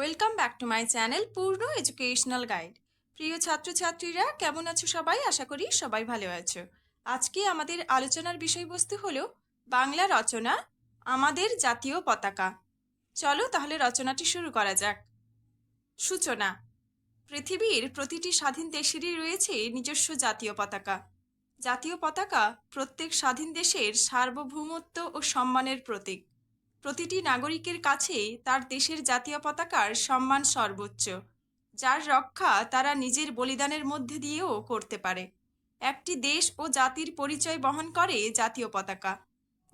Welcome back to my channel Purna educational guide প্রিয় ছাত্রছাত্রীরা, কেমন আছো সবাই? আশা করি সবাই ভালো আছো। আজকে আমাদের আলোচনার বিষয়বস্তু হলো বাংলা রচনা, আমাদের জাতীয় পতাকা। চলো তাহলে রচনাটি শুরু করা যাক। সূচনা। পৃথিবীর প্রতিটি স্বাধীন দেশেরই রয়েছে নিজস্ব জাতীয় পতাকা। জাতীয় পতাকা প্রত্যেক স্বাধীন দেশের সার্বভৌমত্ব ও সম্মানের প্রতীক। প্রতিটি নাগরিকের কাছে তার দেশের জাতীয় পতাকার সম্মান সর্বোচ্চ, যার রক্ষা তারা নিজের বলিদানের মধ্যে দিয়েও করতে পারে। একটি দেশ ও জাতির পরিচয় বহন করে জাতীয় পতাকা।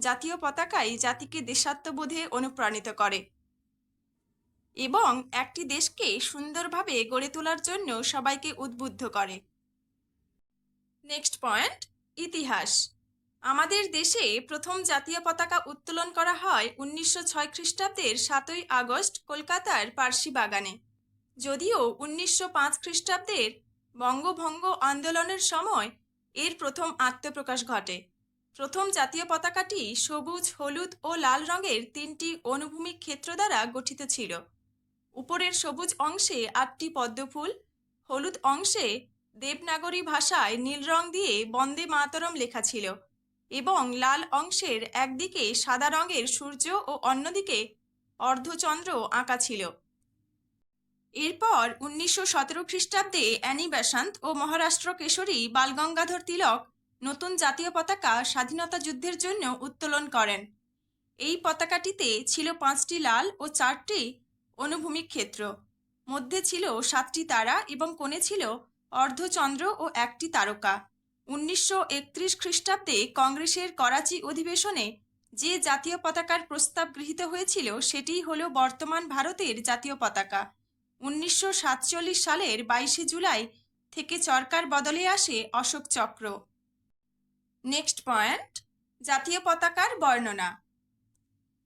জাতীয় পতাকাই জাতিকে দেশাত্মবোধে অনুপ্রাণিত করে এবং একটি দেশকে সুন্দরভাবে গড়ে তোলার জন্য সবাইকে উদ্বুদ্ধ করে। নেক্সট পয়েন্ট, ইতিহাস। আমাদের দেশে প্রথম জাতীয় পতাকা উত্তোলন করা হয় উনিশশো ছয় খ্রিস্টাব্দের সাতই আগস্ট কলকাতার পার্সি বাগানে যদিও উনিশশো পাঁচ খ্রিস্টাব্দের বঙ্গভঙ্গ আন্দোলনের সময় এর প্রথম আত্মপ্রকাশ ঘটে। প্রথম জাতীয় পতাকাটি সবুজ, হলুদ ও লাল রঙের তিনটি অনুভূমিক ক্ষেত্র দ্বারা গঠিত ছিল। উপরের সবুজ অংশে আটটি পদ্মফুল, হলুদ অংশে দেবনাগরী ভাষায় নীল রং দিয়ে বন্দে মাতরম লেখা ছিল। এবং লাল অংশের একদিকে সাদা রঙের সূর্য ও অন্যদিকে অর্ধচন্দ্র আঁকা ছিল। এরপর উনিশশো সতেরো খ্রিস্টাব্দে অ্যানি বেসান্ত ও মহারাষ্ট্র কেশরী বালগঙ্গাধর তিলক নতুন জাতীয় পতাকা স্বাধীনতা যুদ্ধের জন্য উত্তোলন করেন। এই পতাকাটিতে ছিল পাঁচটি লাল ও চারটি অনুভূমিক ক্ষেত্র মধ্যে ছিল সাতটি তারা এবং কোণে ছিল অর্ধচন্দ্র ও একটি তারকা। উনিশশো একত্রিশ খ্রিস্টাব্দে কংগ্রেসের করাচি অধিবেশনে যে জাতীয় পতাকার প্রস্তাব গৃহীত হয়েছিল সেটিই হল বর্তমান ভারতের জাতীয় পতাকা। উনিশশো সাতচল্লিশ সালের বাইশে জুলাই থেকে চরকার বদলে আসে অশোক চক্র। নেক্সট পয়েন্ট, জাতীয় পতাকার বর্ণনা।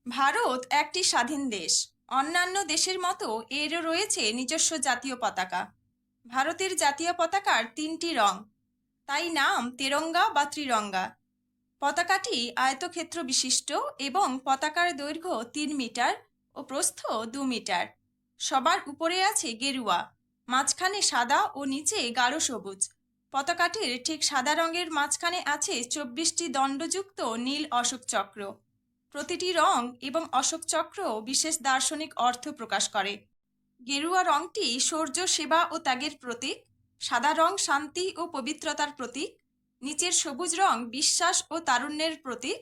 ভারত একটি স্বাধীন দেশ। অন্যান্য দেশের মতো এরও রয়েছে নিজস্ব জাতীয় পতাকা। ভারতের জাতীয় পতাকার তিনটি রং। তাই নাম তেরঙ্গা বা ত্রিরঙ্গা। পতাকাটি আয়তক্ষেত্র বিশিষ্ট এবং পতাকার দৈর্ঘ্য তিন মিটার ও প্রস্থ দু মিটার। সবার উপরে আছে গেরুয়া, মাঝখানে সাদা ও নিচে গাঢ় সবুজ। পতাকাটির ঠিক সাদা রঙের মাঝখানে আছে চব্বিশটি দণ্ডযুক্ত নীল অশোক চক্র। প্রতিটি রং এবং অশোক চক্র বিশেষ দার্শনিক অর্থ প্রকাশ করে। গেরুয়া রংটি শৌর্য সেবা ও ত্যাগের প্রতীক। সাদা রং শান্তি ও পবিত্রতার প্রতীক, নিচের সবুজ রং বিশ্বাস ও তারুণ্যের প্রতীক,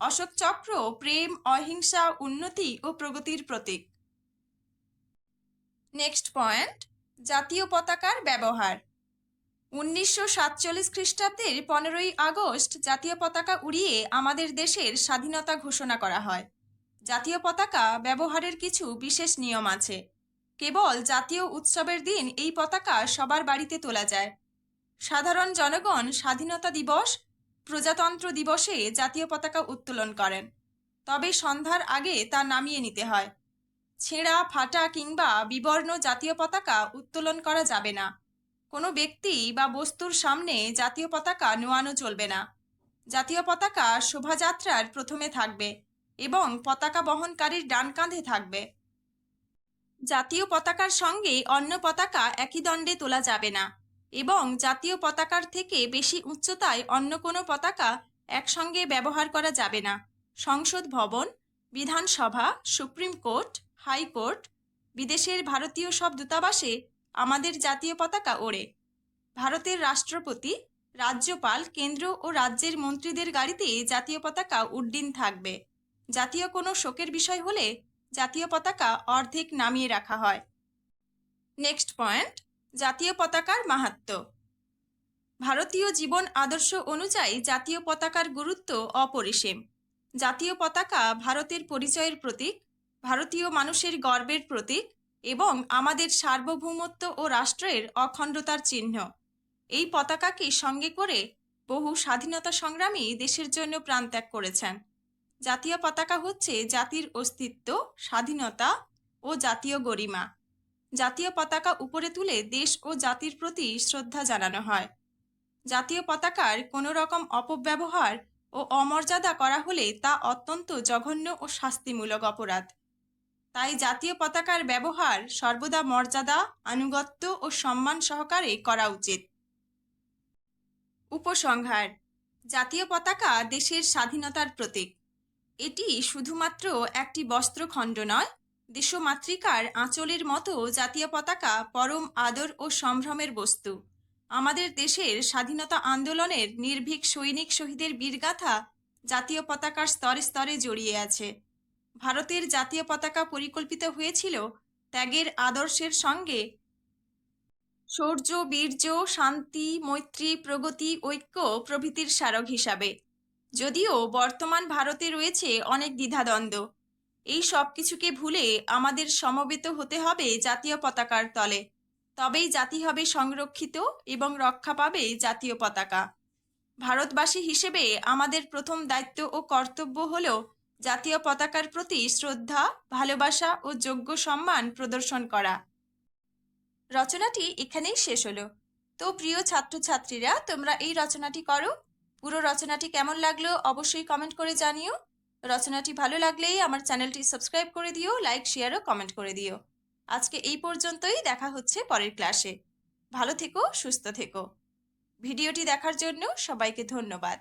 অশোক চক্র প্রেম, অহিংসা, উন্নতি ও প্রগতির প্রতীক। নেক্সট পয়েন্ট, জাতীয় পতাকার ব্যবহার। উনিশশো সাতচল্লিশ খ্রিস্টাব্দের পনেরোই আগস্ট জাতীয় পতাকা উড়িয়ে আমাদের দেশের স্বাধীনতা ঘোষণা করা হয়। জাতীয় পতাকা ব্যবহারের কিছু বিশেষ নিয়ম আছে। কেবল জাতীয় উৎসবের দিন এই পতাকা সবার বাড়িতে তোলা যায়। সাধারণ জনগণ স্বাধীনতা দিবস, প্রজাতন্ত্র দিবসে জাতীয় পতাকা উত্তোলন করেন। তবে সন্ধ্যার আগে তা নামিয়ে নিতে হয়। ছেঁড়া, ফাটা কিংবা বিবর্ণ জাতীয় পতাকা উত্তোলন করা যাবে না। কোনো ব্যক্তি বা বস্তুর সামনে জাতীয় পতাকা নোয়ানো চলবে না। জাতীয় পতাকা শোভাযাত্রার প্রথমে থাকবে এবং পতাকা বহনকারীর ডান কাঁধে থাকবে। জাতীয় পতাকার সঙ্গে অন্য পতাকা একই দণ্ডে তোলা যাবে না এবং জাতীয় পতাকার থেকে বেশি উচ্চতায় অন্য কোনো পতাকা একসঙ্গে ব্যবহার করা যাবে না। সংসদ ভবন, বিধানসভা, সুপ্রিম কোর্ট, হাইকোর্ট, বিদেশের ভারতীয় সব দূতাবাসে আমাদের জাতীয় পতাকা ওড়ে। ভারতের রাষ্ট্রপতি, রাজ্যপাল, কেন্দ্র ও রাজ্যের মন্ত্রীদের গাড়িতে জাতীয় পতাকা উড্ডীন থাকবে। জাতীয় কোনো শোকের বিষয় হলে জাতীয় পতাকা অর্ধেক নামিয়ে রাখা হয়। নেক্সট পয়েন্ট জাতীয় পতাকার মাহাত্ম। ভারতীয় জীবন আদর্শ অনুযায়ী জাতীয় পতাকার গুরুত্ব অপরিসীম। জাতীয় পতাকা ভারতের পরিচয়ের প্রতীক, ভারতীয় মানুষের গর্বের প্রতীক এবং আমাদের সার্বভৌমত্ব ও রাষ্ট্রের অখণ্ডতার চিহ্ন। এই পতাকাকে সঙ্গে করে বহু স্বাধীনতা সংগ্রামী দেশের জন্য প্রাণত্যাগ করেছেন। জাতীয় পতাকা হচ্ছে জাতির অস্তিত্ব, স্বাধীনতা ও জাতীয় গরিমা। জাতীয় পতাকা উপরে তুলে দেশ ও জাতির প্রতি শ্রদ্ধা জানানো হয়। জাতীয় পতাকার কোনো রকম অপব্যবহার ও অমর্যাদা করা হলে তা অত্যন্ত জঘন্য ও শাস্তিমূলক অপরাধ। তাই জাতীয় পতাকার ব্যবহার সর্বদা মর্যাদা, আনুগত্য ও সম্মান সহকারে করা উচিত। উপসংহার, জাতীয় পতাকা দেশের স্বাধীনতার প্রতীক। এটি শুধুমাত্র একটি বস্ত্রখণ্ড নয়, দেশমাতৃকার আঁচলের মতো জাতীয় পতাকা পরম আদর ও সম্ভ্রমের বস্তু। আমাদের দেশের স্বাধীনতা আন্দোলনের নির্ভীক সৈনিক শহীদের বীরগাথা জাতীয় পতাকার স্তরে স্তরে জড়িয়ে আছে। ভারতের জাতীয় পতাকা পরিকল্পিত হয়েছিল ত্যাগের আদর্শের সঙ্গে। শৌর্য, বীর্য, শান্তি, মৈত্রী, প্রগতি, ঐক্য প্রভৃতির স্মারক হিসাবে। যদিও বর্তমান ভারতে রয়েছে অনেক দ্বিধাদ্বন্দ্ব। এই সব কিছুকে ভুলে আমাদের সমবেত হতে হবে জাতীয় পতাকার তলে। তবেই জাতি হবে সংরক্ষিত এবং রক্ষা পাবে জাতীয় পতাকা। ভারতবাসী হিসেবে আমাদের প্রথম দায়িত্ব ও কর্তব্য হল জাতীয় পতাকার প্রতি শ্রদ্ধা, ভালোবাসা ও যোগ্য সম্মান প্রদর্শন করা। রচনাটি এখানেই শেষ হলো। তো প্রিয় ছাত্রছাত্রীরা, তোমরা এই রচনাটি করো। পুরো রচনাটি কেমন লাগল অবশ্যই কমেন্ট করে জানিও। রচনাটি ভালো লাগলেই আমার চ্যানেলটি সাবস্ক্রাইব করে দিও লাইক শেয়ারও কমেন্ট করে দিও। আজকে এই পর্যন্তই, দেখা হচ্ছে পরের ক্লাসে ভালো থেকো, সুস্থ থেকো। ভিডিওটি দেখার জন্য সবাইকে ধন্যবাদ।